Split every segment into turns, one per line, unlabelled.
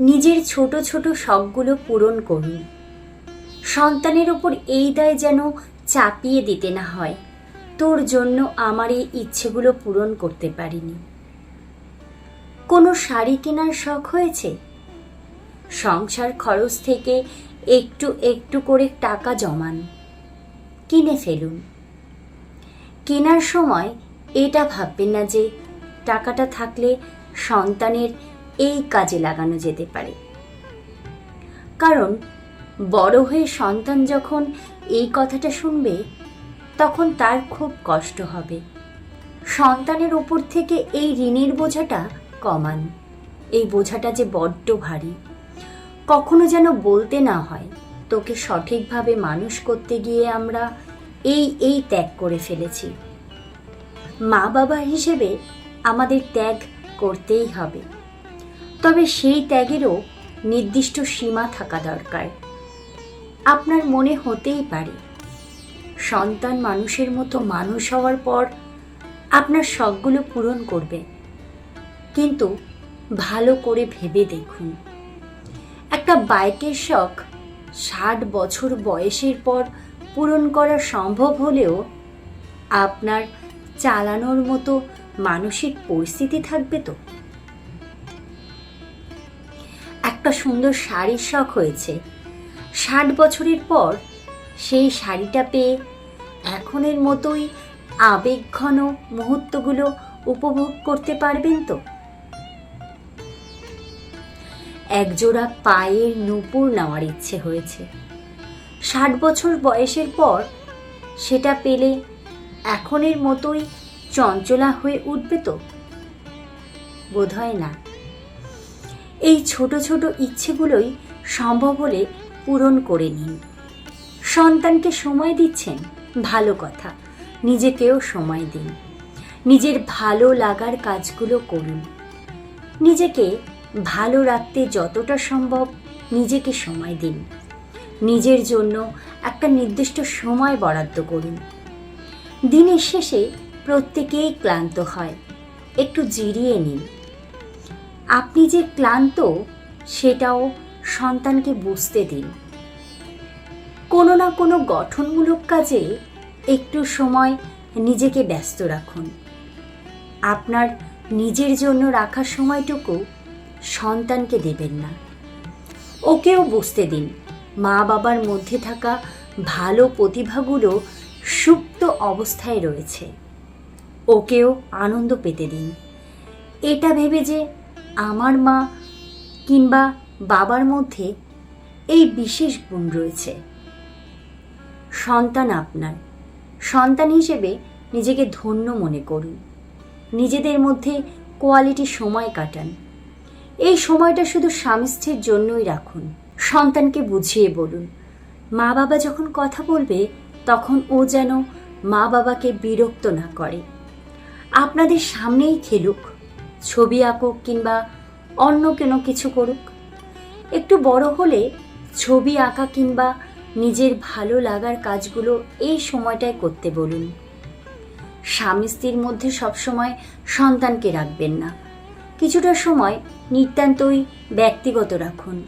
নিজের ছোট ছোট শখগুলো পূরণ করুন। সন্তানের ওপর এই দায় যেন চাপিয়ে দিতে না হয়। তোর জন্য আমার এই ইচ্ছেগুলো পূরণ করতে পারিনি। কোনো শাড়ি কেনার শখ হয়েছে? সংসার খরচ থেকে একটু একটু করে টাকা জমান। কিনে ফেলুন। কেনার সময় এটা ভাববেন না যে টাকাটা থাকলে সন্তানের এই কাজে লাগানো যেতে পারে। কারণ বড় হয়ে সন্তান যখন এই কথাটা শুনবে, তখন তার খুব কষ্ট হবে। সন্তানের ওপর থেকে এই ঋণের বোঝাটা কমান। এই বোঝাটা যে বড্ড ভারী। কখনো যেন বলতে না হয়, তোকে সঠিকভাবে মানুষ করতে গিয়ে আমরা এই এই ত্যাগ করে ফেলেছি। মা বাবা হিসেবে আমাদের ত্যাগ করতেই হবে। তবে সেই ত্যাগেরও নির্দিষ্ট সীমা থাকা দরকার। আপনার মনে হতেই পারে, সন্তান মানুষের মতো মানুষ হওয়ার পর আপনার শখগুলো পূরণ করবে। কিন্তু ভালো করে ভেবে দেখুন, একটা বাইকের শখ ষাট বছর বয়সের পর পূরণ করা সম্ভব হলেও আপনার চালানোর মতো মানসিক পরিস্থিতি থাকবে তো। একটা সুন্দর শাড়ির শখ হয়েছে। ষাট বছরের পর সেই শাড়িটা পেয়ে এখনের মতোই আবেগঘন মুহূর্তগুলো উপভোগ করতে পারবেন তো? একজোড়া পায়ের নূপুর নেওয়ার ইচ্ছে হয়েছে। ষাট বছর বয়সের পর সেটা পেলে এখনের মতোই চঞ্চলা হয়ে উঠবে তো? বোধহয় না। এই ছোট ছোট ইচ্ছেগুলোই সম্ভব হলে পূরণ করে নিন। সন্তানকে সময় দিচ্ছেন, ভালো কথা। নিজেকেও সময় দিন। নিজের ভালো লাগার কাজগুলো করুন। নিজেকে ভালো রাখতে যতটা সম্ভব নিজেকে সময় দিন। নিজের জন্য একটা নির্দিষ্ট সময় বরাদ্দ করুন। দিনের শেষে প্রত্যেকেই ক্লান্ত হয়। একটু জিরিয়ে নিন। আপনি যে ক্লান্ত, সেটাও সন্তানকে বুঝতে দিন। কোনো না কোনো গঠনমূলক কাজে একটু সময় নিজেকে ব্যস্ত রাখুন। আপনার নিজের জন্য রাখার সময়টুকু সন্তানকে দেবেন না। ওকেও বুঝতে দিন মা বাবার মধ্যে থাকা ভালো প্রতিভাগুলো সুপ্ত অবস্থায় রয়েছে। ওকেও আনন্দ পেতে দিন। এটা ভেবে যে আমার মা কিংবা বাবার মধ্যে এই বিশেষ গুণ রয়েছে। সন্তান আপনার। সন্তান হিসেবে নিজেকে ধন্য মনে করুন। নিজেদের মধ্যে কোয়ালিটি সময় কাটান। এই সময়টা শুধু স্বামী জন্যই রাখুন। সন্তানকে বুঝিয়ে বলুন। মা বাবা যখন কথা বলবে, তখন ও যেন মা বাবাকে বিরক্ত না করে। আপনাদের সামনেই খেলুক। ছবি আঁকুক কিংবা অন্য কোনো কিছু করুক, একটু বড় হলে ছবি আঁকা কিংবা নিজের ভালো লাগার কাজগুলো এই সময়টায় করতে বলুন। স্বামী স্ত্রীর মধ্যে সবসময় সন্তানকে রাখবেন না। কিছুটা সময় নিতান্তই ব্যক্তিগত রাখুন।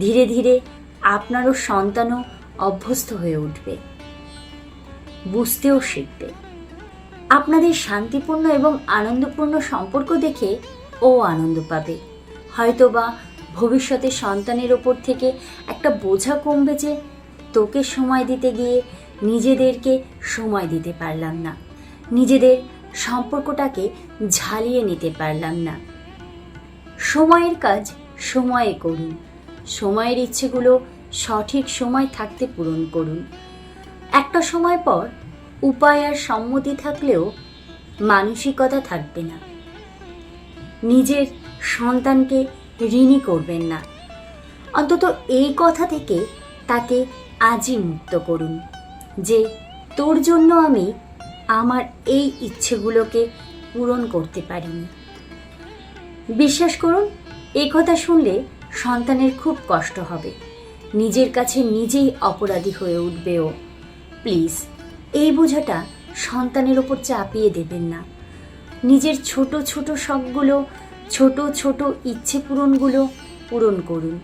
ধীরে ধীরে আপনারও সন্তানও অভ্যস্ত হয়ে উঠবে। বুঝতেও শিখবে। আপনাদের শান্তিপূর্ণ এবং আনন্দপূর্ণ সম্পর্ক দেখে ও আনন্দ পাবে। হয়তোবা ভবিষ্যতে সন্তানের ওপর থেকে একটা বোঝা কমবে যে তোকে সময় দিতে গিয়ে নিজেদেরকে সময় দিতে পারলাম না। নিজেদের সম্পর্কটাকে ঝালিয়ে নিতে পারলাম না। সময়ের কাজ সময়ে করুন। সময়ের ইচ্ছেগুলো সঠিক সময় থাকতে পূরণ করুন। একটা সময় পর উপায় আর সম্মতি থাকলেও মানসিকতা থাকবে না। নিজের সন্তানকে ঋণী করবেন না। অন্তত এই কথা থেকে তাকে আজই মুক্ত করুন যে, তোর জন্য আমি আমার এই ইচ্ছেগুলোকে পূরণ করতে পারিনি। বিশ্বাস করুন এই কথা শুনলে সন্তানের খুব কষ্ট হবে। নিজের কাছে নিজেই অপরাধী হয়ে উঠবে ও। প্লিজ। এই বোঝাটা সন্তানের ওপর চাপিয়ে দেবেন না। নিজের ছোট ছোট শখগুলো, ছোট ছোট ইচ্ছে পূরণগুলো পূরণ করুন।